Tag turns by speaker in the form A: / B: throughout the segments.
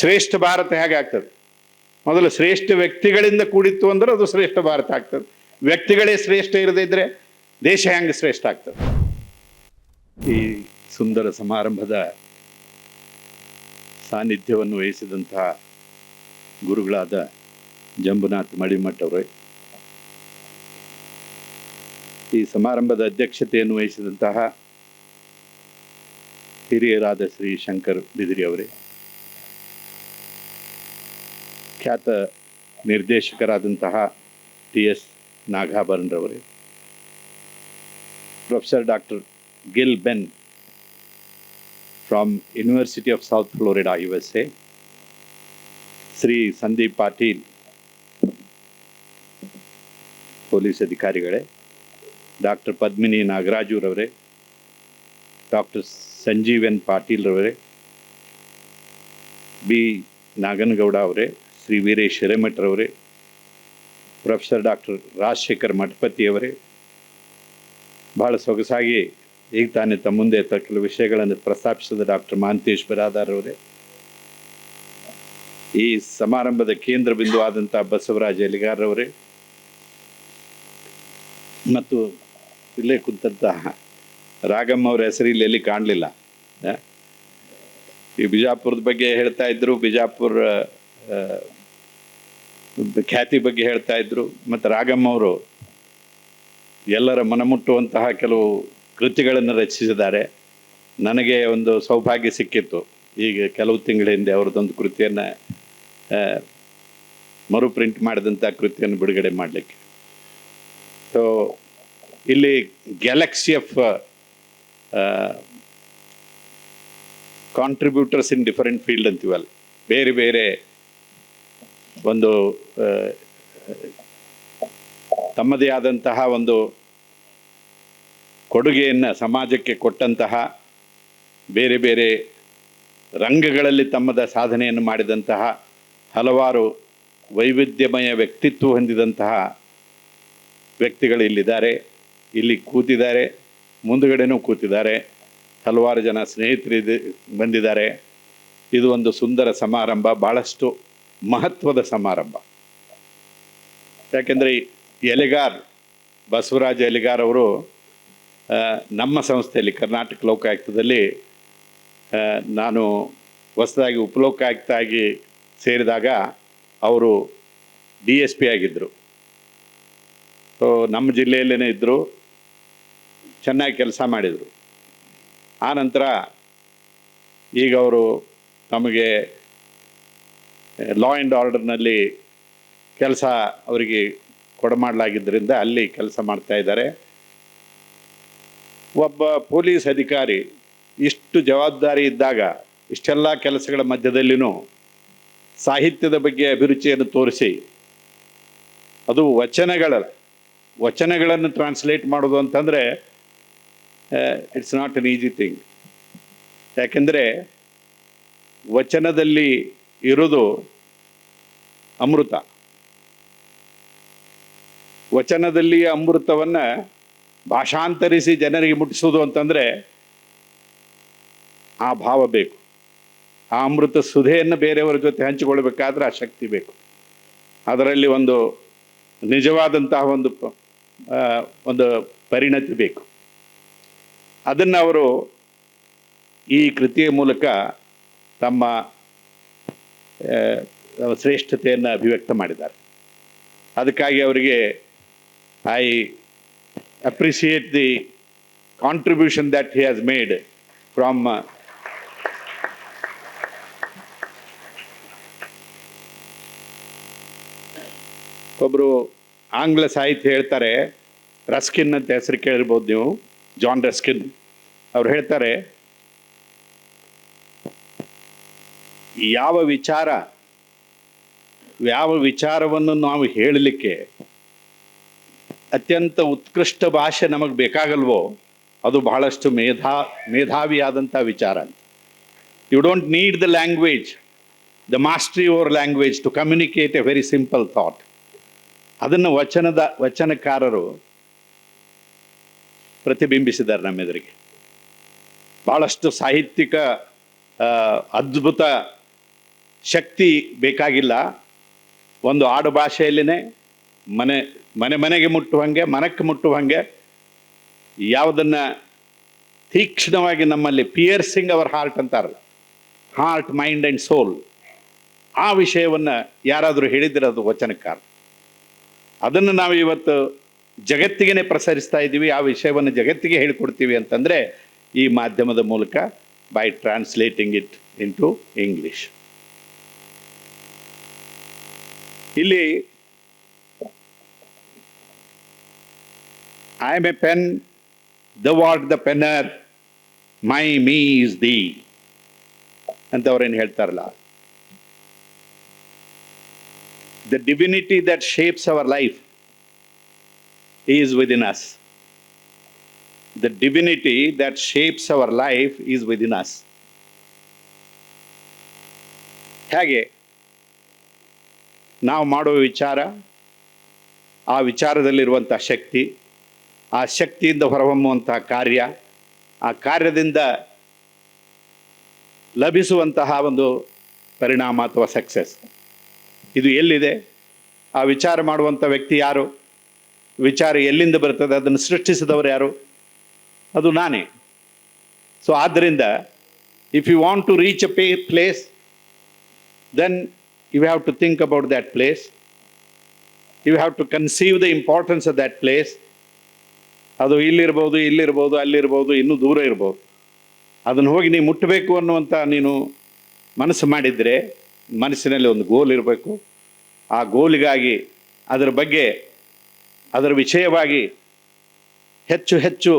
A: ಶ್ರೇಷ್ಠ ಭಾರತ ಹೇಗೆ ಆಗ್ತದೆ? ಮೊದಲು ಶ್ರೇಷ್ಠ ವ್ಯಕ್ತಿಗಳಿಂದ ಕೂಡಿತ್ತು ಅಂದ್ರೆ ಅದು ಶ್ರೇಷ್ಠ ಭಾರತ ಆಗ್ತದೆ. ವ್ಯಕ್ತಿಗಳೇ ಶ್ರೇಷ್ಠ ಇರದೇ ಇದ್ರೆ ದೇಶ ಹೆಂಗೆ ಶ್ರೇಷ್ಠ ಆಗ್ತದೆ? ಈ ಸುಂದರ ಸಮಾರಂಭದ ಸಾನ್ನಿಧ್ಯವನ್ನು ವಹಿಸಿದಂತಹ ಗುರುಗಳಾದ ಜಂಬುನಾಥ್ ಮಳಿಮಠ್ ಅವರೇ, ಈ ಸಮಾರಂಭದ ಅಧ್ಯಕ್ಷತೆಯನ್ನು ವಹಿಸಿದಂತಹ ಹಿರಿಯರಾದ ಶ್ರೀ ಶಂಕರ್ ಬಿದಿರಿ ಅವರೇ ಖ್ಯಾತ ನಿರ್ದೇಶಕರಾದಂತಹ T S ನಾಗಾಭರಣ್ರವರೇ. Professor doctor Gil Ben from university of South Florida U S A Shri Sandeep Patil, police ಅಧಿಕಾರಿಗಳೇ. ಡಾಕ್ಟರ್ ಪದ್ಮಿನಿ ನಾಗರಾಜುರವರೇ. ಡಾಕ್ಟರ್ ಸಂಜೀವನ್ ಪಾಟೀಲ್ರವರೇ. ಬಿ ನಾಗನಗೌಡ ಅವರೇ. ಶ್ರೀ ವೀರೇಶ್ ಹಿರೇಮಠರವರೇ ಪ್ರೊಫೆಸರ್ ಡಾಕ್ಟರ್ ರಾಜಶೇಖರ್ ಮಠಪತಿಯವರೇ ಬಹಳ ಸೊಗಸಾಗಿ ಈಗ ತಾನೇ ತಮ್ಮ ಮುಂದೆ ಕೆಲವು ವಿಷಯಗಳನ್ನು ಪ್ರಸ್ತಾಪಿಸಿದ ಡಾಕ್ಟರ್ ಮಹಾಂತೇಶ್ ಬಿರಾದಾರವರೇ ಈ ಸಮಾರಂಭದ ಕೇಂದ್ರ ಬಿಂದುವಾದಂಥ ಬಸವರಾಜ್ ಎಲಿಗಾರವರೇ ಮತ್ತು ಇಲ್ಲೇ ಕುಂತಹ ರಾಗಮ್ಮ ಅವರ ಹೆಸರು ಇಲ್ಲಿ ಕಾಣಲಿಲ್ಲ. ಈ ಬಿಜಾಪುರದ ಬಗ್ಗೆ ಹೇಳ್ತಾ ಇದ್ದರು ಬಿಜಾಪುರ ಖ್ಯಾತಿ ಬಗ್ಗೆ ಹೇಳ್ತಾ ಇದ್ರು. ಮತ್ತು ರಾಗಮ್ಮ ಅವರು ಎಲ್ಲರ ಮನಮುಟ್ಟುವಂತಹ ಕೆಲವು ಕೃತಿಗಳನ್ನು ರಚಿಸಿದ್ದಾರೆ. ನನಗೆ ಒಂದು ಸೌಭಾಗ್ಯ ಸಿಕ್ಕಿತ್ತು. ಈಗ ಕೆಲವು ತಿಂಗಳ ಹಿಂದೆ ಅವ್ರದ್ದೊಂದು ಕೃತಿಯನ್ನು ಮರು ಪ್ರಿಂಟ್ ಮಾಡಿದಂಥ ಕೃತಿಯನ್ನು ಬಿಡುಗಡೆ ಮಾಡಲಿಕ್ಕೆ. ಸೊ ಇಲ್ಲಿ galaxy of contributors in different field ಅಂತೀವಲ್ಲ. ಬೇರೆ ಬೇರೆ ಒಂದು ತಮ್ಮದೇ ಆದಂತಹ ಒಂದು ಕೊಡುಗೆಯನ್ನು ಸಮಾಜಕ್ಕೆ ಕೊಟ್ಟಂತಹ ಬೇರೆ ಬೇರೆ ರಂಗಗಳಲ್ಲಿ ತಮ್ಮದ ಸಾಧನೆಯನ್ನು ಮಾಡಿದಂತಹ ಹಲವಾರು ವೈವಿಧ್ಯಮಯ ವ್ಯಕ್ತಿತ್ವ ಹೊಂದಿದಂತಹ ವ್ಯಕ್ತಿಗಳು ಇಲ್ಲಿದ್ದಾರೆ. ಇಲ್ಲಿ ಕೂತಿದ್ದಾರೆ, ಮುಂದುಗಡೆನೂ ಕೂತಿದ್ದಾರೆ. ಹಲವಾರು ಜನ ಸ್ನೇಹಿತರಿದ್ದು, ಬಂದಿದ್ದಾರೆ. ಇದು ಒಂದು ಸುಂದರ ಸಮಾರಂಭ. ಭಾಳಷ್ಟು ಮಹತ್ವದ ಸಮಾರಂಭ. ಯಾಕೆಂದರೆ ಎಲೆಗಾರ್, ಬಸವರಾಜ ಎಲೆಗಾರ್ ಅವರು ನಮ್ಮ ಸಂಸ್ಥೆಯಲ್ಲಿ ಕರ್ನಾಟಕ ಲೋಕಾಯುಕ್ತದಲ್ಲಿ ನಾನು ಹೊಸದಾಗಿ ಉಪಲೋಕಾಯುಕ್ತ ಆಗಿ ಸೇರಿದಾಗ ಅವರು ಡಿ ಎಸ್ ಪಿ ಆಗಿದ್ದರು. ಸೊ ನಮ್ಮ ಜಿಲ್ಲೆಯಲ್ಲೇ ಇದ್ದರು, ಚೆನ್ನಾಗಿ ಕೆಲಸ ಮಾಡಿದರು. ಆನಂತರ ಈಗ ಅವರು ನಮಗೆ ಲಾ ಆ್ಯಂಡ್ ಆರ್ಡರ್ನಲ್ಲಿ ಕೆಲಸ ಅವರಿಗೆ ಕೊಡಮಾಡಲಾಗಿದ್ದರಿಂದ ಅಲ್ಲಿ ಕೆಲಸ ಮಾಡ್ತಾ ಇದ್ದಾರೆ. ಒಬ್ಬ ಪೊಲೀಸ್ ಅಧಿಕಾರಿ ಇಷ್ಟು ಜವಾಬ್ದಾರಿ ಇದ್ದಾಗ ಇಷ್ಟೆಲ್ಲ ಕೆಲಸಗಳ ಮಧ್ಯದಲ್ಲಿನೂ ಸಾಹಿತ್ಯದ ಬಗ್ಗೆ ಅಭಿರುಚಿಯನ್ನು ತೋರಿಸಿ, ಅದು ವಚನಗಳ, ವಚನಗಳನ್ನು ಟ್ರಾನ್ಸ್ಲೇಟ್ ಮಾಡೋದು ಅಂತಂದರೆ it's not an easy thing ಯಾಕೆಂದರೆ ವಚನದಲ್ಲಿ ಇರೋದು ಅಮೃತ. ವಚನದಲ್ಲಿ ಅಮೃತವನ್ನು ಭಾಷಾಂತರಿಸಿ ಜನರಿಗೆ ಮುಟ್ಟಿಸೋದು ಅಂತಂದರೆ ಆ ಭಾವ ಬೇಕು. ಆ ಅಮೃತ ಸುಧೆಯನ್ನು ಬೇರೆಯವರ ಜೊತೆ ಹಂಚಿಕೊಳ್ಬೇಕಾದ್ರೆ ಆ ಶಕ್ತಿ ಬೇಕು. ಅದರಲ್ಲಿ ಒಂದು ನಿಜವಾದಂತಹ ಒಂದು ಒಂದು ಪರಿಣತಿ ಬೇಕು. ಅದನ್ನು ಅವರು ಈ ಕೃತಿಯ ಮೂಲಕ ತಮ್ಮ ಶ್ರೇಷ್ಠತೆಯನ್ನು ಅಭಿವ್ಯಕ್ತ ಮಾಡಿದ್ದಾರೆ. ಅದಕ್ಕಾಗಿ ಅವರಿಗೆ I appreciate the contribution that he has made from ಒಬ್ಬರು ಆಂಗ್ಲ ಸಾಹಿತ್ಯ ಹೇಳ್ತಾರೆ, ರಸ್ಕಿನ್ ಅಂತ ಹೆಸರು ಕೇಳಿರ್ಬೋದು ನೀವು, ಜಾನ್ ರಸ್ಕಿನ್. ಅವ್ರು ಹೇಳ್ತಾರೆ ಯಾವ ವಿಚಾರ, ಯಾವ ವಿಚಾರವನ್ನು ನಾವು ಹೇಳಲಿಕ್ಕೆ ಅತ್ಯಂತ ಉತ್ಕೃಷ್ಟ ಭಾಷೆ ನಮಗೆ ಬೇಕಾಗಲ್ವೋ, ಅದು ಬಹಳಷ್ಟು ಮೇಧಾ, ಮೇಧಾವಿಯಾದಂಥ ವಿಚಾರ. You don't need the language the mastery over language to communicate a very simple thought ಅದನ್ನು ವಚನದ, ವಚನಕಾರರು ಪ್ರತಿಬಿಂಬಿಸಿದ್ದಾರೆ ನಮ್ಮೆದುರಿಗೆ. ಭಾಳಷ್ಟು ಸಾಹಿತ್ಯಿಕ ಅದ್ಭುತ ಶಕ್ತಿ ಬೇಕಾಗಿಲ್ಲ. ಒಂದು ಆಡು ಭಾಷೆಯಲ್ಲಿನೇ ಮನೆ ಮನೆ ಮನೆಗೆ ಮುಟ್ಟುವಂಗೆ ಮನಕ್ಕೆ ಮುಟ್ಟುವಂಗೆ ಯಾವುದನ್ನು ತೀಕ್ಷ್ಣವಾಗಿ ನಮ್ಮಲ್ಲಿ ಪಿಯರ್ಸಿಂಗ್ ಅವರ್ ಹಾರ್ಟ್ ಅಂತಾರಲ್ಲ, ಹಾರ್ಟ್, ಮೈಂಡ್ ಆ್ಯಂಡ್ ಸೋಲ್, ಆ ವಿಷಯವನ್ನು ಯಾರಾದರೂ ಹೇಳಿದಿರೋದು ವಚನಕಾರ ಅದನ್ನು ನಾವು ಇವತ್ತು ಜಗತ್ತಿಗೇ ಪ್ರಸರಿಸ್ತಾ ಇದ್ದೀವಿ, ಆ ವಿಷಯವನ್ನು ಜಗತ್ತಿಗೆ ಹೇಳಿಕೊಡ್ತೀವಿ ಅಂತಂದರೆ ಈ ಮಾಧ್ಯಮದ ಮೂಲಕ by translating it in to English ಇಲ್ಲಿ I am a pen the what the penner my me is the ಅಂತ ಅವ್ರೇನು ಹೇಳ್ತಾರಲ್ಲ? The divinity that shapes our life is within us the divinity that shapes our life is within us ಹೇಗೆ ನಾವು ಮಾಡುವ ವಿಚಾರ, ಆ ವಿಚಾರದಲ್ಲಿರುವಂಥ ಶಕ್ತಿ, ಆ ಶಕ್ತಿಯಿಂದ ಹೊರಹೊಮ್ಮುವಂತಹ ಕಾರ್ಯ, ಆ ಕಾರ್ಯದಿಂದ ಲಭಿಸುವಂತಹ ಒಂದು ಪರಿಣಾಮ ಅಥವಾ ಸಕ್ಸಸ್ ಇದು ಎಲ್ಲಿದೆ? ಆ ವಿಚಾರ ಮಾಡುವಂಥ ವ್ಯಕ್ತಿ ಯಾರು? ವಿಚಾರ ಎಲ್ಲಿಂದ ಬರ್ತದೆ? ಅದನ್ನು ಸೃಷ್ಟಿಸಿದವರು ಯಾರು? ಅದು ನಾನೇ. ಸೊ ಆದ್ದರಿಂದ if you want to reach a pay place then you have to think about that place you have to conceive the importance of that place ಅದು ಇಲ್ಲಿರ್ಬೋದು ಇಲ್ಲಿರ್ಬೋದು, ಅಲ್ಲಿರ್ಬೋದು, ಇನ್ನೂ ದೂರ ಇರ್ಬೋದು. ಅದನ್ನು ಹೋಗಿ ನೀವು ಮುಟ್ಟಬೇಕು ಅನ್ನುವಂಥ ನೀನು ಮನಸ್ಸು ಮಾಡಿದರೆ ಮನಸ್ಸಿನಲ್ಲಿ ಒಂದು ಗೋಲ್ ಇರಬೇಕು. ಆ ಗೋಲಿಗಾಗಿ ಅದರ ಬಗ್ಗೆ, ಅದರ ವಿಷಯವಾಗಿ ಹೆಚ್ಚು ಹೆಚ್ಚು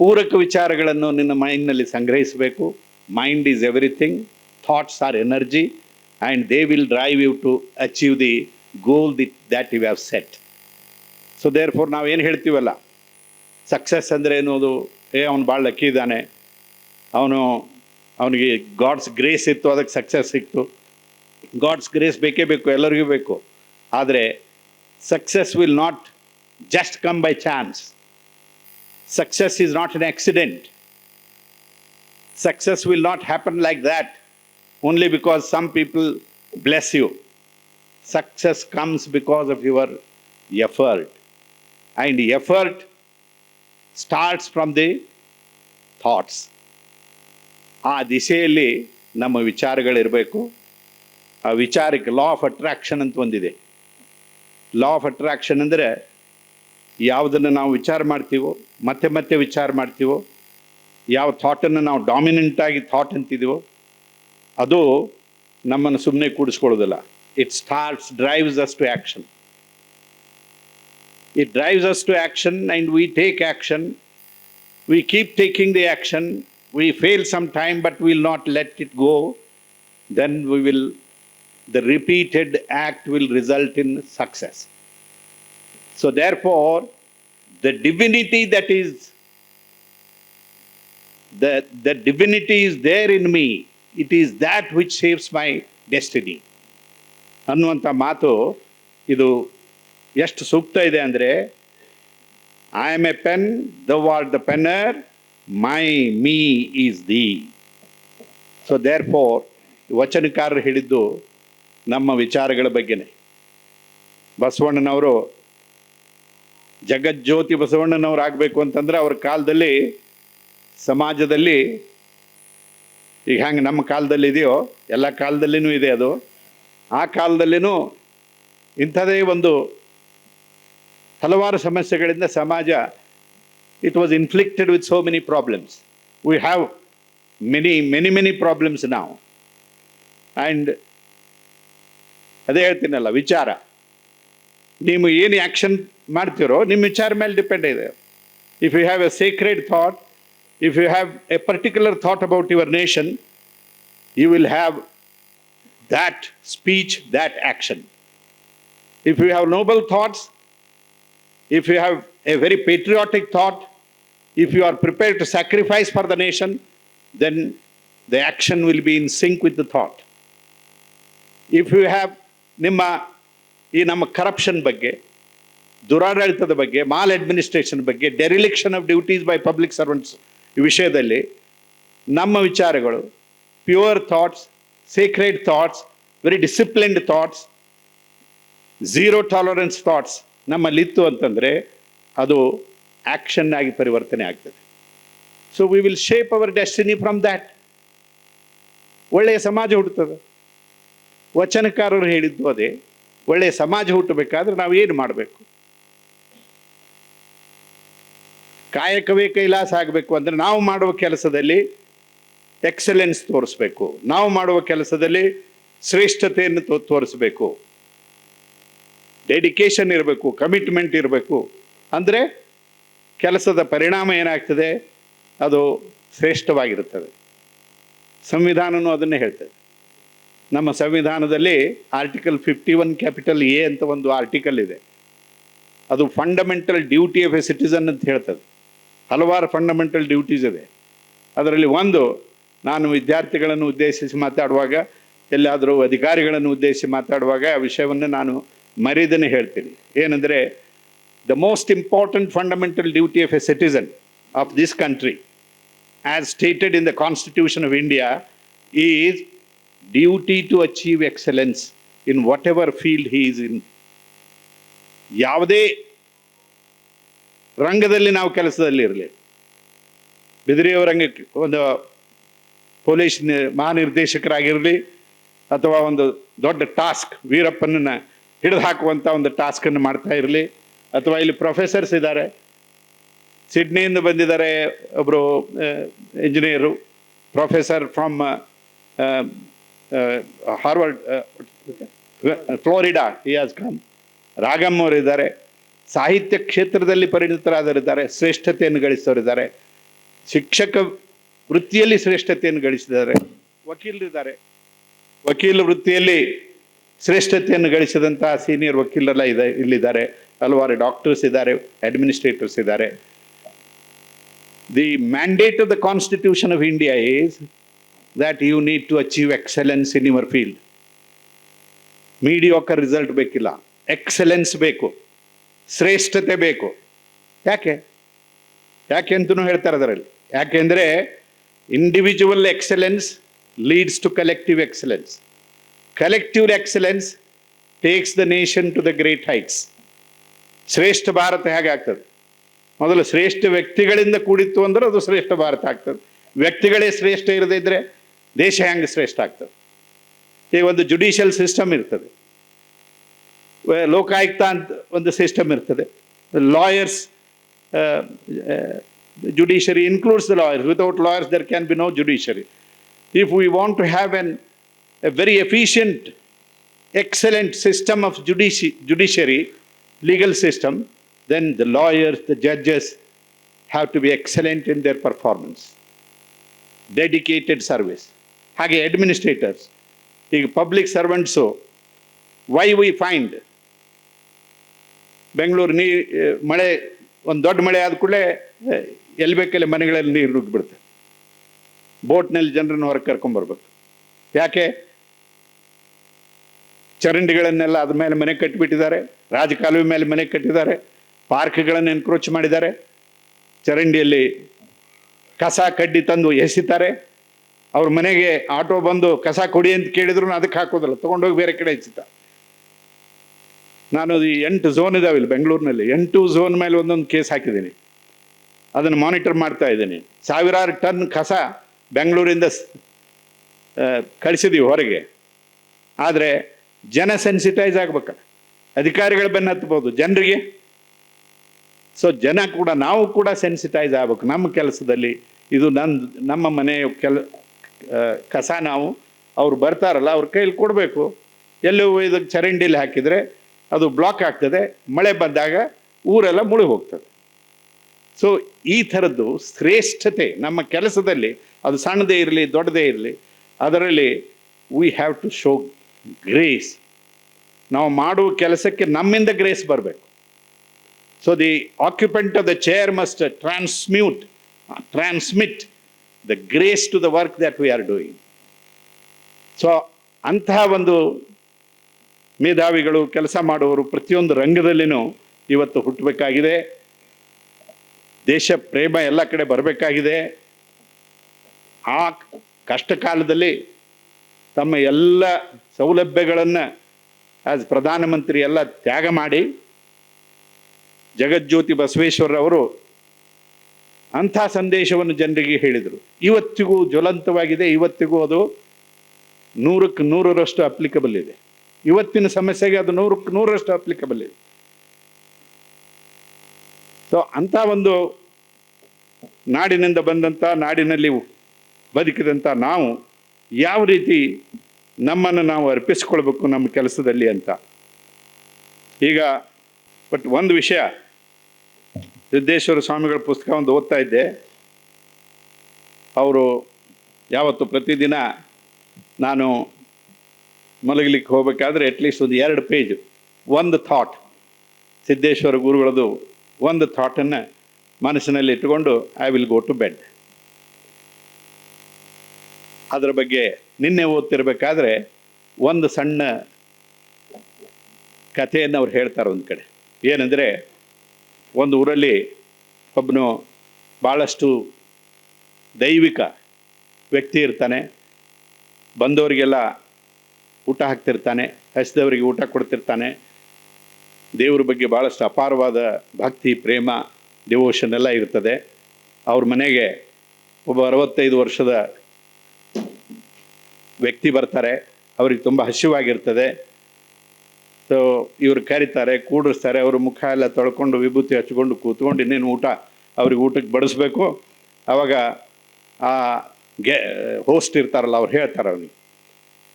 A: ಪೂರಕ ವಿಚಾರಗಳನ್ನು ನಿನ್ನ ಮೈಂಡ್ನಲ್ಲಿ ಸಂಗ್ರಹಿಸಬೇಕು. Mind is everything thoughts are energy and they will drive you to achieve the goal the that you have set so therefore ನಾವು ಏನು ಹೇಳ್ತೀವಲ್ಲ? ಸಕ್ಸಸ್ ಅಂದರೆ ಏನೋದು ಏ, ಅವನು ಭಾಳ ಲಕ್ಕಿ ಇದ್ದಾನೆ. ಅವನು, ಅವನಿಗೆ ಗಾಡ್ಸ್ ಗ್ರೇಸ್ ಇತ್ತು, ಅದಕ್ಕೆ ಸಕ್ಸಸ್ ಸಿಕ್ತು. ಗಾಡ್ಸ್ ಗ್ರೇಸ್ ಬೇಕೇ ಬೇಕು, ಎಲ್ಲರಿಗೂ ಬೇಕು. ಆದರೆ success will not just come by chance success is not an accident success will not happen like that only because some people bless you. Success comes because of your effort and effort starts from the thoughts ಆ ದಿಶೆಯಲ್ಲಿ ನಮ್ಮ ವಿಚಾರಗಳಿರಬೇಕು. ಆ ವಿಚಾರಕ್ಕೆ law of attraction ಅಂತ ಒಂದಿದೆ. Law of attraction ಅಂದರೆ ಯಾವುದನ್ನು ನಾವು ವಿಚಾರ ಮಾಡ್ತೀವೋ, ಮತ್ತೆ ಮತ್ತೆ ವಿಚಾರ ಮಾಡ್ತೀವೋ, ಯಾವ ಥಾಟನ್ನು ನಾವು ಡಾಮಿನೆಂಟಾಗಿ ಥಾಟ್ ಅಂತಿದ್ದೀವೋ ಅದು ನಮ್ಮನ್ನು ಸುಮ್ಮನೆ ಕೂಡಿಸ್ಕೊಳ್ಳೋದಿಲ್ಲ it starts drives us to action it drives us to action and we take action. We keep taking the action. We fail sometime, but we'll not let it go. Then we will, the repeated act will result in success. So, therefore, the divinity that is, the, the divinity is there in me. It is that which shapes my destiny ಅನ್ನುವಂಥ ಮಾತು ಇದು ಎಷ್ಟು ಸೂಕ್ತ ಇದೆ ಅಂದರೆ I am a pen the what the penner my me is the so therefore ವಚನಕಾರರು ಹೇಳಿದ್ದು ನಮ್ಮ ವಿಚಾರಗಳ ಬಗ್ಗೆನೇ. ಬಸವಣ್ಣನವರು ಜಗಜ್ಯೋತಿ ಬಸವಣ್ಣನವ್ರು ಆಗಬೇಕು ಅಂತಂದ್ರೆ ಅವ್ರ ಕಾಲದಲ್ಲಿ, ಸಮಾಜದಲ್ಲಿ ಈಗ ಹೆಂಗೆ ನಮ್ಮ ಕಾಲದಲ್ಲಿ ಇದೆಯೋ ಎಲ್ಲ ಕಾಲದಲ್ಲಿನೂ ಇದೆ ಅದು. ಆ ಕಾಲದಲ್ಲಿನೂ ಇಂಥದೇ ಒಂದು ಹಲವಾರು ಸಮಸ್ಯೆಗಳಿಂದ ಸಮಾಜ it was inflicted with so many problems we have many many many problems ನಾವು ಆ್ಯಂಡ್ ಅದೇ ಹೇಳ್ತೀನಲ್ಲ, ವಿಚಾರ. ನೀವು ಏನು ಆ್ಯಕ್ಷನ್ ಮಾಡ್ತೀರೋ, ನಿಮ್ಮ ವಿಚಾರ ಮೇಲೆ ಡಿಪೆಂಡ್ ಇದೆ. If you have a secret thought If you have a particular thought about your nation you will have that speech, that action. If you have noble thoughts, if you have a very patriotic thought, if you are prepared to sacrifice for the nation, then the action will be in sync with the thought. If you have ನಿಮ್ಮ ಈ ನಮ್ಮ corruption ಬಗ್ಗೆ ದುರಾಡಳಿತದ ಬಗ್ಗೆ mall administration ಬಗ್ಗೆ dereliction of duties by public servants ಈ ವಿಷಯದಲ್ಲಿ ನಮ್ಮ ವಿಚಾರಗಳು pure thoughts secret thoughts very disciplined thoughts zero tolerance thoughts ನಮ್ಮಲ್ಲಿತ್ತು ಅಂತಂದರೆ ಅದು ಆ್ಯಕ್ಷನ್ ಆಗಿ ಪರಿವರ್ತನೆ ಆಗ್ತದೆ. So we will shape our destiny from that ಒಳ್ಳೆಯ ಸಮಾಜ ಹುಟ್ಟುತ್ತದೆ. ವಚನಕಾರರು ಹೇಳಿದ್ದು ಅದೇ, ಒಳ್ಳೆಯ ಸಮಾಜ ಹುಟ್ಟಬೇಕಾದ್ರೆ ನಾವು ಏನು ಮಾಡಬೇಕು? ಕಾಯಕವೇ ಕೈಲಾಸ ಆಗಬೇಕು ಅಂದರೆ ನಾವು ಮಾಡುವ ಕೆಲಸದಲ್ಲಿ ಎಕ್ಸಲೆನ್ಸ್ ತೋರಿಸ್ಬೇಕು. ನಾವು ಮಾಡುವ ಕೆಲಸದಲ್ಲಿ ಶ್ರೇಷ್ಠತೆಯನ್ನು ತೋ ತೋರಿಸ್ಬೇಕು. ಡೆಡಿಕೇಶನ್ ಇರಬೇಕು, ಕಮಿಟ್ಮೆಂಟ್ ಇರಬೇಕು. ಅಂದರೆ ಕೆಲಸದ ಪರಿಣಾಮ ಏನಾಗ್ತದೆ? ಅದು ಶ್ರೇಷ್ಠವಾಗಿರುತ್ತದೆ. ಸಂವಿಧಾನನೂ ಅದನ್ನೇ ಹೇಳ್ತದೆ. ನಮ್ಮ ಸಂವಿಧಾನದಲ್ಲಿ article fifty one capital A ಅಂತ ಒಂದು ಆರ್ಟಿಕಲ್ ಇದೆ. ಅದು fundamental duty of a citizen ಅಂತ ಹೇಳ್ತದೆ. ಹಲವಾರು ಫಂಡಮೆಂಟಲ್ ಡ್ಯೂಟೀಸ್ ಇದೆ ಅದರಲ್ಲಿ ಒಂದು, ನಾನು ವಿದ್ಯಾರ್ಥಿಗಳನ್ನು ಉದ್ದೇಶಿಸಿ ಮಾತಾಡುವಾಗ, ಎಲ್ಲಾದರೂ ಅಧಿಕಾರಿಗಳನ್ನು ಉದ್ದೇಶಿಸಿ ಮಾತಾಡುವಾಗ ಆ ವಿಷಯವನ್ನು ನಾನು ಮರೀದನೆ ಹೇಳ್ತೀನಿ. ಏನಂದರೆ the most important fundamental duty of a citizen of this country as stated in the constitution of India is duty to achieve excellence in whatever field he is in ಯಾವುದೇ ರಂಗದಲ್ಲಿ ನಾವು ಕೆಲಸದಲ್ಲಿ ಇರಲಿ. ಬಿದಿರಿಯವ ರಂಗಕ್ಕೆ ಒಂದು ಪೊಲೀಸ್ ಮಹಾನಿರ್ದೇಶಕರಾಗಿರಲಿ ಅಥವಾ ಒಂದು ದೊಡ್ಡ ಟಾಸ್ಕ್ ವೀರಪ್ಪನನ್ನು ಹಿಡಿದು ಹಾಕುವಂಥ ಒಂದು ಟಾಸ್ಕನ್ನು ಮಾಡ್ತಾ ಇರಲಿ. ಅಥವಾ ಇಲ್ಲಿ ಪ್ರೊಫೆಸರ್ಸ್ ಇದ್ದಾರೆ. ಸಿಡ್ನಿಯಿಂದ ಬಂದಿದ್ದಾರೆ ಒಬ್ಬರು engineer professor from Harvard Florida, he has come. Ragam ಇದ್ದಾರೆ ಸಾಹಿತ್ಯ ಕ್ಷೇತ್ರದಲ್ಲಿ ಪರಿಣಿತರಾದರಿದ್ದಾರೆ ಶ್ರೇಷ್ಠತೆಯನ್ನು ಗಳಿಸಿದವರಿದ್ದಾರೆ ಶಿಕ್ಷಕ ವೃತ್ತಿಯಲ್ಲಿ ಶ್ರೇಷ್ಠತೆಯನ್ನು ಗಳಿಸಿದ್ದಾರೆ. ವಕೀಲರಿದ್ದಾರೆ. ವಕೀಲ ವೃತ್ತಿಯಲ್ಲಿ ಶ್ರೇಷ್ಠತೆಯನ್ನು ಗಳಿಸಿದಂತಹ ಸೀನಿಯರ್ ವಕೀಲರೆಲ್ಲ ಇದೆ, ಇಲ್ಲಿದ್ದಾರೆ. ಹಲವಾರು ಡಾಕ್ಟರ್ಸ್ ಇದ್ದಾರೆ, ಅಡ್ಮಿನಿಸ್ಟ್ರೇಟರ್ಸ್ ಇದ್ದಾರೆ. The mandate of the constitution of India is that you need to achieve excellence in your field mediocre result ಬೇಕಿಲ್ಲ. ಎಕ್ಸಲೆನ್ಸ್ ಬೇಕು. ಶ್ರೇಷ್ಠತೆ ಬೇಕು. ಯಾಕೆ? ಯಾಕೆ ಅಂತಲೂ ಹೇಳ್ತಾರೆ ಅದರಲ್ಲಿ. ಯಾಕೆಂದರೆ individual excellence leads to collective excellence collective excellence takes the nation to the great heights ಶ್ರೇಷ್ಠ ಭಾರತ ಹೇಗೆ ಆಗ್ತದೆ? ಮೊದಲು ಶ್ರೇಷ್ಠ ವ್ಯಕ್ತಿಗಳಿಂದ ಕೂಡಿತ್ತು ಅಂದ್ರೆ ಅದು ಶ್ರೇಷ್ಠ ಭಾರತ ಆಗ್ತದೆ. ವ್ಯಕ್ತಿಗಳೇ ಶ್ರೇಷ್ಠ ಇರದೇ ಇದ್ರೆ ದೇಶ ಹೆಂಗೆ ಶ್ರೇಷ್ಠ ಆಗ್ತದೆ? ಈಗ ಒಂದು ಜುಡಿಷಿಯಲ್ ಸಿಸ್ಟಮ್ ಇರ್ತದೆ. ಲೋಕಾಯುಕ್ತ ಅಂತ ಒಂದು ಸಿಸ್ಟಮ್ ಇರ್ತದೆ lawyers judiciary includes the lawyers without lawyers there can be no judiciary if we want to have an a very efficient excellent system of judici- judiciary, legal system, then the lawyers, the judges have to be excellent in their performance. Dedicated service. ಹಾಗೆ administrators ಈಗ public servants why we find Bengaluru ನೀ ಮಳೆ, ಒಂದು ದೊಡ್ಡ ಮಳೆ ಆದ ಕೂಡಲೇ ಎಲ್ಲಿ ಬೇಕಲ್ಲಿ ಮನೆಗಳಲ್ಲಿ ನೀರು ನುಗ್ಗಿಬಿಡುತ್ತೆ ಬೋಟ್ನಲ್ಲಿ ಜನರನ್ನು ಹೊರಗೆ ಕರ್ಕೊಂಬರ್ಬೇಕು ಯಾಕೆ? ಚರಂಡಿಗಳನ್ನೆಲ್ಲ ಅದ್ರ ಮೇಲೆ ಮನೆ ಕಟ್ಟಿಬಿಟ್ಟಿದ್ದಾರೆ ರಾಜಕಾಲುವೆ ಮೇಲೆ ಮನೆ ಕಟ್ಟಿದ್ದಾರೆ, ಪಾರ್ಕ್ಗಳನ್ನು ಎನ್ಕ್ರೋಚ್ ಮಾಡಿದ್ದಾರೆ. ಚರಂಡಿಯಲ್ಲಿ ಕಸ ಕಡ್ಡಿ ತಂದು ಎಸಿತಾರೆ. ಅವ್ರ ಮನೆಗೆ ಆಟೋ ಬಂದು ಕಸ ಕೊಡಿ ಅಂತ ಕೇಳಿದ್ರು ಅದಕ್ಕೆ ಹಾಕೋದಿಲ್ಲ, ತೊಗೊಂಡೋಗಿ ಬೇರೆ ಕಡೆ ಎಸಿತಾರೆ ನಾನು ಅದು ಎಂಟು ಝೋನ್ ಇದಾವೆ ಇಲ್ಲಿ ಬೆಂಗಳೂರಿನಲ್ಲಿ. ಎಂಟು ಝೋನ್ ಮೇಲೆ ಒಂದೊಂದು ಕೇಸ್ ಹಾಕಿದ್ದೀನಿ. ಅದನ್ನು ಮಾನಿಟರ್ ಮಾಡ್ತಾ ಇದ್ದೀನಿ. ಸಾವಿರಾರು ಟನ್ ಕಸ ಬೆಂಗಳೂರಿಂದ ಕಳಿಸಿದೀವಿ ಹೊರಗೆ. ಆದರೆ ಜನ ಸೆನ್ಸಿಟೈಸ್ ಆಗ್ಬೇಕು. ಅಧಿಕಾರಿಗಳು ಬೆನ್ನ ಹತ್ಬೋದು ಜನರಿಗೆ. ಸೊ ಜನ ಕೂಡ, ನಾವು ಕೂಡ ಸೆನ್ಸಿಟೈಸ್ ಆಗ್ಬೇಕು. ನಮ್ಮ ಕೆಲಸದಲ್ಲಿ ಇದು ನನ್ನ ನಮ್ಮ ಮನೆಯ ಕೆಲ ಕಸ ನಾವು, ಅವ್ರು ಬರ್ತಾರಲ್ಲ, ಅವ್ರ ಕೈಲಿ ಕೊಡಬೇಕು. ಎಲ್ಲೂ ಇದಕ್ಕೆ ಚರಂಡಿಲಿ ಹಾಕಿದರೆ ಅದು ಬ್ಲಾಕ್ ಆಗ್ತದೆ, ಮಳೆ ಬಂದಾಗ ಊರೆಲ್ಲ ಮುಳುಗಿ ಹೋಗ್ತದೆ. ಸೊ ಈ ಥರದ್ದು ಶ್ರೇಷ್ಠತೆ ನಮ್ಮ ಕೆಲಸದಲ್ಲಿ, ಅದು ಸಣ್ಣದೇ ಇರಲಿ, ದೊಡ್ಡದೇ ಇರಲಿ, ಅದರಲ್ಲಿ we have to show grace ನಾವು ಮಾಡುವ ಕೆಲಸಕ್ಕೆ ನಮ್ಮಿಂದ ಗ್ರೇಸ್ ಬರಬೇಕು. So the occupant of the chair must transmute transmit the grace to the work that we are doing so ಅಂತಹ ಒಂದು ಮೇಧಾವಿಗಳು ಕೆಲಸ ಮಾಡುವವರು ಪ್ರತಿಯೊಂದು ರಂಗದಲ್ಲಿನೂ ಇವತ್ತು ಹುಟ್ಟಬೇಕಾಗಿದೆ. ದೇಶ ಪ್ರೇಮ ಎಲ್ಲ ಕಡೆ ಬರಬೇಕಾಗಿದೆ. ಆ ಕಷ್ಟ ಕಾಲದಲ್ಲಿ ತಮ್ಮ ಎಲ್ಲ ಸೌಲಭ್ಯಗಳನ್ನು ಆಸ್ ಪ್ರಧಾನಮಂತ್ರಿ ಎಲ್ಲ ತ್ಯಾಗ ಮಾಡಿ, ಜಗಜ್ಯೋತಿ ಬಸವೇಶ್ವರರವರು ಅಂಥ ಸಂದೇಶವನ್ನು ಜನರಿಗೆ ಹೇಳಿದರು. ಇವತ್ತಿಗೂ ಜ್ವಲಂತವಾಗಿದೆ, ಇವತ್ತಿಗೂ ಅದು ನೂರಕ್ಕೆ ನೂರರಷ್ಟು ಅಪ್ಲಿಕಬಲ್ ಇದೆ. ಇವತ್ತಿನ ಸಮಸ್ಯೆಗೆ ಅದು ನೂರಕ್ಕೆ ನೂರರಷ್ಟು ಅಪ್ಲಿಕಬಲ್ ಇದೆ. ಸೊ ಅಂಥ ಒಂದು ನಾಡಿನಿಂದ ಬಂದಂಥ, ನಾಡಿನಲ್ಲಿ ಬದುಕಿದಂಥ ನಾವು ಯಾವ ರೀತಿ ನಮ್ಮನ್ನು ನಾವು ಅರ್ಪಿಸ್ಕೊಳ್ಬೇಕು ನಮ್ಮ ಕೆಲಸದಲ್ಲಿ ಅಂತ. ಈಗ ಬಟ್ ಒಂದು ವಿಷಯ, ಸಿದ್ದೇಶ್ವರ ಸ್ವಾಮಿಗಳ ಪುಸ್ತಕ ಒಂದು ಓದ್ತಾ ಇದ್ದೆ. ಅವರು ಯಾವತ್ತು ಪ್ರತಿದಿನ ನಾನು ಮಲಗಲಿಕ್ಕೆ ಹೋಗಬೇಕಾದ್ರೆ ಅಟ್ಲೀಸ್ಟ್ ಒಂದು ಎರಡು ಪೇಜ್ ಒಂದು ಥಾಟ್ ಸಿದ್ದೇಶ್ವರ ಗುರುಗಳದು ಒಂದು ಥಾಟನ್ನು ಮನಸ್ಸಿನಲ್ಲಿ ಇಟ್ಟುಕೊಂಡು I will go to bed ಅದರ ಬಗ್ಗೆ ನಿನ್ನೆ ಓದ್ತಿರ್ಬೇಕಾದ್ರೆ ಒಂದು ಸಣ್ಣ ಕಥೆಯನ್ನು ಅವ್ರು ಹೇಳ್ತಾರೆ ಒಂದು ಕಡೆ. ಏನಂದರೆ, ಒಂದು ಊರಲ್ಲಿ ಒಬ್ಬನು ಭಾಳಷ್ಟು ದೈವಿಕ ವ್ಯಕ್ತಿ ಇರ್ತಾನೆ. ಬಂದವರಿಗೆಲ್ಲ ಊಟ ಹಾಕ್ತಿರ್ತಾನೆ, ಹಸಿದವರಿಗೆ ಊಟ ಕೊಡ್ತಿರ್ತಾನೆ. ದೇವ್ರ ಬಗ್ಗೆ ಭಾಳಷ್ಟು ಅಪಾರವಾದ ಭಕ್ತಿ, ಪ್ರೇಮ ಡಿವೋಷನ್ ಎಲ್ಲ ಇರ್ತದೆ. ಅವ್ರ ಮನೆಗೆ ಒಬ್ಬ ಅರವತ್ತೈದು ವರ್ಷದ ವ್ಯಕ್ತಿ ಬರ್ತಾರೆ. ಅವ್ರಿಗೆ ತುಂಬ ಹಸಿವಾಗಿರ್ತದೆ. ಸೊ ಇವ್ರು ಕರೀತಾರೆ, ಕೂಡಿಸ್ತಾರೆ, ಅವ್ರ ಮುಖ ಎಲ್ಲ ತೊಳ್ಕೊಂಡು ವಿಭೂತಿ ಹಚ್ಕೊಂಡು ಕೂತ್ಕೊಂಡು ಇನ್ನೇನು ಊಟ ಅವ್ರಿಗೆ ಊಟಕ್ಕೆ ಬಡಿಸ್ಬೇಕು. ಆವಾಗ ಆ ಗೆ ಹೋಸ್ಟ್ ಇರ್ತಾರಲ್ಲ, ಅವ್ರು ಹೇಳ್ತಾರೆ ಅವ್ನಿಗೆ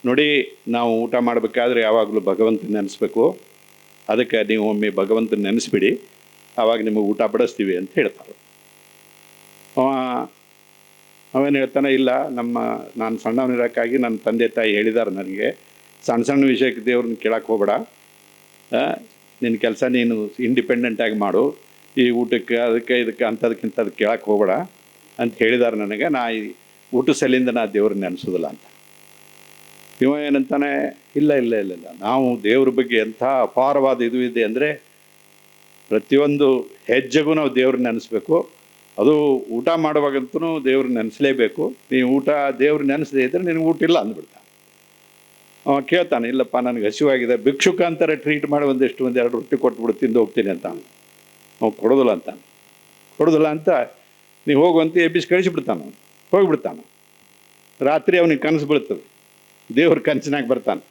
A: ನೋಡಿ, ನಾವು ಊಟ ಮಾಡಬೇಕಾದ್ರೆ ಯಾವಾಗಲೂ ಭಗವಂತನ ನೆನೆಸ್ಬೇಕು. ಅದಕ್ಕೆ ನೀವು ಒಮ್ಮೆ ಭಗವಂತನ ನೆನೆಸ್ಬಿಡಿ. ಆವಾಗ ನಿಮಗೆ ಊಟ ಬಡಿಸ್ತೀವಿ ಅಂತ ಹೇಳ್ತಾರೆ. ಅವ, ಅವೇನು ಹೇಳ್ತಾನೆ, ಇಲ್ಲ, ನಮ್ಮ, ನಾನು ಸಣ್ಣವನಿರೋಕ್ಕಾಗಿ ನನ್ನ ತಂದೆ ತಾಯಿ ಹೇಳಿದ್ದಾರೆ ನನಗೆ. ಸಣ್ಣ ಸಣ್ಣ ವಿಷಯಕ್ಕೆ ದೇವ್ರನ್ನ ಕೇಳಕ್ಕೆ ಹೋಗ್ಬೇಡ. ನಿನ್ನ ಕೆಲಸ ನೀನು ಇಂಡಿಪೆಂಡೆಂಟಾಗಿ ಮಾಡು. ಈ ಊಟಕ್ಕೆ, ಅದಕ್ಕೆ, ಇದಕ್ಕೆ ಅಂಥದಕ್ಕಿಂತ ಅದಕ್ಕೆ ಕೇಳಕ್ಕೆ ಹೋಗ್ಬೇಡ ಅಂತ ಹೇಳಿದ್ದಾರೆ ನನಗೆ. ನಾ ಈ ಊಟ ಸಲಿಂದ ನಾ ದೇವ್ರನ್ನ ನೆನೆಸೋದಿಲ್ಲ ಅಂತ. ಇವ ಏನಂತಾನೆ ಇಲ್ಲ ಇಲ್ಲ ಇಲ್ಲ ಇಲ್ಲ. ನಾವು ದೇವ್ರ ಬಗ್ಗೆ ಎಂಥ ಅಪಾರವಾದ ಇದು ಇದೆ ಅಂದರೆ ಪ್ರತಿಯೊಂದು ಹೆಜ್ಜೆಗೂ ನಾವು ದೇವ್ರನ್ನ ನೆನೆಸ್ಬೇಕು. ಅದು ಊಟ ಮಾಡುವಾಗಂತೂ ದೇವ್ರ ನೆನೆಸಲೇಬೇಕು. ನೀವು ಊಟ ದೇವ್ರ ನೆನೆಸದೇ ಇದ್ದರೆ ನಿನಗೆ ಊಟ ಇಲ್ಲ ಅಂದ್ಬಿಡ್ತಾನೆ. ಅವ ಕೇಳ್ತಾನೆ, ಇಲ್ಲಪ್ಪ, ನನಗೆ ಹಸಿವಾಗಿದೆ, ಭಿಕ್ಷುಕ ಅಂತಾರೆ ಟ್ರೀಟ್ ಮಾಡಿ, ಒಂದಿಷ್ಟು, ಒಂದು ಎರಡು ರೊಟ್ಟಿ ಕೊಟ್ಬಿಟ್ಟು ತಿಂದು ಹೋಗ್ತೀನಿ ಅಂತ ಅವ್ನು. ಕೊಡೋದಿಲ್ಲ ಅಂತ. ಕೊಡೋದಿಲ್ಲ ಅಂತ ನೀವು ಹೋಗುವಂತ ಎಬ್ಬಿಸಿ ಕಳಿಸಿಬಿಡ್ತಾನ ಹೋಗಿಬಿಡ್ತಾನೆ. ರಾತ್ರಿ ಅವನಿಗೆ ಕನಸು ಬೀಳ್ತದೆ. ದೇವ್ರ ಕನಸಿನಾಗ ಬರ್ತಾನೆ.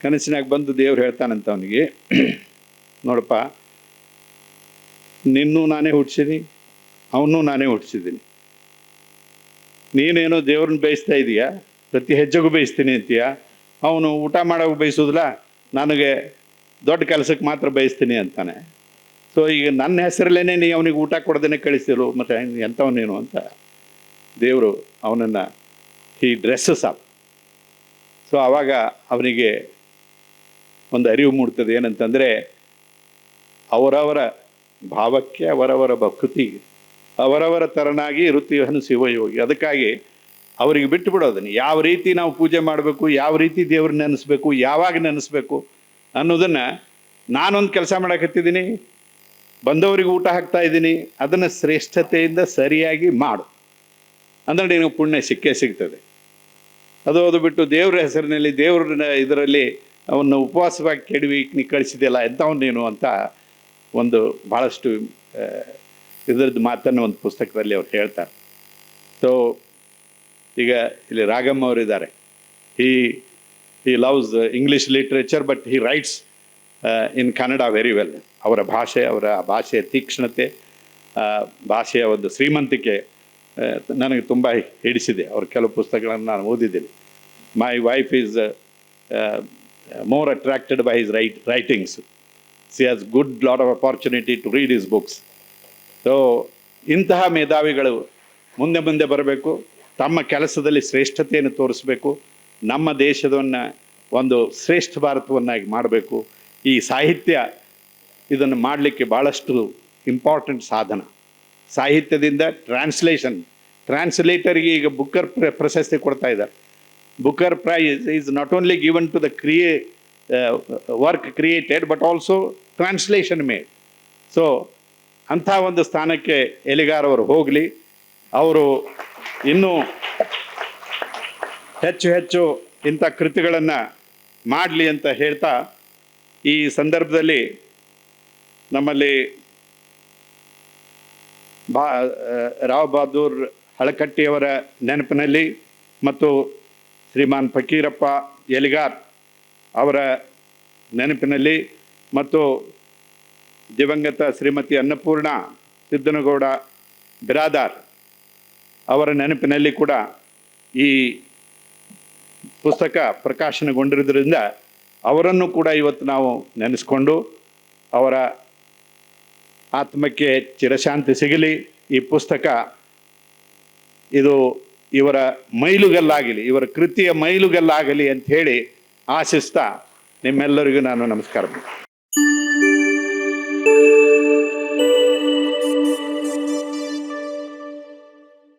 A: ಕನಸಿನಾಗ ಬಂದು ದೇವ್ರು ಹೇಳ್ತಾನಂತ ಅವನಿಗೆ ನೋಡಪ್ಪ, ನಿನ್ನೂ ನಾನೇ ಹುಟ್ಟಿಸಿನಿ ಅವನು ನಾನೇ ಹುಟ್ಟಿಸಿದ್ದೀನಿ ನೀನೇನೋ ದೇವ್ರನ್ನ ಬೇಯಿಸ್ತಾ ಇದೀಯಾ? ಪ್ರತಿ ಹೆಜ್ಜೆಗೂ ಬೇಯಿಸ್ತೀನಿ ಅಂತೀಯ? ಅವನು ಊಟ ಮಾಡೋಕೆ ಬಯಸೋದಿಲ್ಲ, ನನಗೆ ದೊಡ್ಡ ಕೆಲಸಕ್ಕೆ ಮಾತ್ರ ಬಯಸ್ತೀನಿ ಅಂತಾನೆ. ಸೊ ಈಗ ನನ್ನ ಹೆಸರಲ್ಲೇ ನೀ ಅವನಿಗೆ ಊಟ ಕೊಡದೇನೆ ಕಳಿಸಿದ್ರು ಮತ್ತು ಎಂಥವನೇನು ಅಂತ ದೇವರು ಅವನನ್ನು ಈ ಡ್ರೆಸ್ಸಸ್ ಅಪ್ ಸೊ ಆವಾಗ ಅವನಿಗೆ ಒಂದು ಅರಿವು ಮೂಡ್ತದೆ ಏನಂತಂದರೆ ಅವರವರ ಭಾವಕ್ಕೆ, ಅವರವರ ಭಕ್ತಿ, ಅವರವರ ತರನಾಗಿ ಋತಿಯನ್ನು ಶಿವಯೋಗಿ. ಅದಕ್ಕಾಗಿ ಅವರಿಗೆ ಬಿಟ್ಟು ಬಿಡೋದನ್ನು ಯಾವ ರೀತಿ ನಾವು ಪೂಜೆ ಮಾಡಬೇಕು, ಯಾವ ರೀತಿ ದೇವ್ರನ್ನ ನೆನೆಸ್ಬೇಕು, ಯಾವಾಗ ನೆನೆಸ್ಬೇಕು ಅನ್ನೋದನ್ನು ನಾನೊಂದು ಕೆಲಸ ಮಾಡಕತ್ತಿದ್ದೀನಿ ಬಂದವರಿಗೆ ಊಟ ಹಾಕ್ತಾ ಇದ್ದೀನಿ, ಅದನ್ನು ಶ್ರೇಷ್ಠತೆಯಿಂದ ಸರಿಯಾಗಿ ಮಾಡು. ಅಂದರೆ ನಿನಗೆ ಪುಣ್ಯ ಸಿಕ್ಕೇ ಸಿಗ್ತದೆ. ಅದು ಅದು ಬಿಟ್ಟು ದೇವರ ಹೆಸರಿನಲ್ಲಿ ದೇವ್ರ ಇದರಲ್ಲಿ ಅವನ್ನ ಉಪವಾಸವಾಗಿ ಕೆಡವಿ ನೀ ಕಳಿಸಿದೆಯಲ್ಲ, ಎಂಥವನ್ನೇನು ನೀನು ಅಂತ ಒಂದು ಭಾಳಷ್ಟು ಇದರದ್ದು ಮಾತನ್ನು ಒಂದು ಪುಸ್ತಕದಲ್ಲಿ ಅವ್ರು ಹೇಳ್ತಾರೆ. ಸೊ ಈಗ ಇಲ್ಲಿ ರಾಗಮ್ಮ ಅವರಿದ್ದಾರೆ. He he loves English literature but he writes in Kannada very well ಅವರ ಭಾಷೆ, ಅವರ ಭಾಷೆಯ ತೀಕ್ಷ್ಣತೆ ಭಾಷೆಯ ಒಂದು ಶ್ರೀಮಂತಿಕೆ ನನಗೆ ತುಂಬ ಹಿಡಿಸಿದೆ. ಅವ್ರ ಕೆಲವು ಪುಸ್ತಕಗಳನ್ನು ನಾನು ಓದಿದ್ದೀನಿ. My wife is more attracted by his write writings she has good lot of opportunity to read his books so ಇಂತಹ ಮೇಧಾವಿಗಳು ಮುಂದೆ ಮುಂದೆ ಬರಬೇಕು. ತಮ್ಮ ಕೆಲಸದಲ್ಲಿ ಶ್ರೇಷ್ಠತೆಯನ್ನು ತೋರಿಸಬೇಕು. ನಮ್ಮ ದೇಶವನ್ನು ಒಂದು ಶ್ರೇಷ್ಠ ಭಾರತವನ್ನಾಗಿ ಮಾಡಬೇಕು. ಈ ಸಾಹಿತ್ಯ ಇದನ್ನು ಮಾಡಲಿಕ್ಕೆ ಭಾಳಷ್ಟು ಇಂಪಾರ್ಟೆಂಟ್ ಸಾಧನ. ಸಾಹಿತ್ಯದಿಂದ ಟ್ರಾನ್ಸ್ಲೇಷನ್ ಟ್ರಾನ್ಸ್ಲೇಟರ್ಗೆ ಈಗ ಬುಕ್ಕರ್ ಪ್ರ- ಪ್ರಶಸ್ತಿ ಕೊಡ್ತಾ ಇದ್ದಾರೆ. Booker prize is not only given to the crea work created but also translation made so ಅಂಥ ಒಂದು ಸ್ಥಾನಕ್ಕೆ ಎಲಿಗಾರ್ ಅವರು ಹೋಗಲಿ. ಅವರು ಇನ್ನೂ ಹೆಚ್ಚು ಹೆಚ್ಚು ಇಂಥ ಕೃತಿಗಳನ್ನು ಮಾಡಲಿ ಅಂತ ಹೇಳ್ತಾ ಈ ಸಂದರ್ಭದಲ್ಲಿ ನಮ್ಮಲ್ಲಿ ಬಾ ರಾವ್ ಬಹದ್ದೂರ್ ಹಳಕಟ್ಟಿಯವರ ನೆನಪಿನಲ್ಲಿ ಮತ್ತು ಶ್ರೀಮಾನ್ ಫಕೀರಪ್ಪ ಎಲಿಗಾರ್ ಅವರ ನೆನಪಿನಲ್ಲಿ ಮತ್ತು ದಿವಂಗತ ಶ್ರೀಮತಿ ಅನ್ನಪೂರ್ಣ ಸಿದ್ದನಗೌಡ ಬಿರಾದಾರ್ ಅವರ ನೆನಪಿನಲ್ಲಿ ಕೂಡ ಈ ಪುಸ್ತಕ ಪ್ರಕಾಶನಗೊಂಡಿರೋದ್ರಿಂದ ಅವರನ್ನು ಕೂಡ ಇವತ್ತು ನಾವು ನೆನೆಸ್ಕೊಂಡು ಅವರ ಆತ್ಮಕ್ಕೆ ಚಿರಶಾಂತಿ ಸಿಗಲಿ. ಈ ಪುಸ್ತಕ ಇದು ಇವರ ಮೈಲುಗಲ್ಲಾಗಲಿ, ಇವರ ಕೃತಿಯ ಮೈಲುಗಲ್ಲಾಗಲಿ ಅಂತ ಹೇಳಿ ಆಶಿಸ್ತಾ ನಿಮ್ಮೆಲ್ಲರಿಗೂ ನಾನು ನಮಸ್ಕಾರ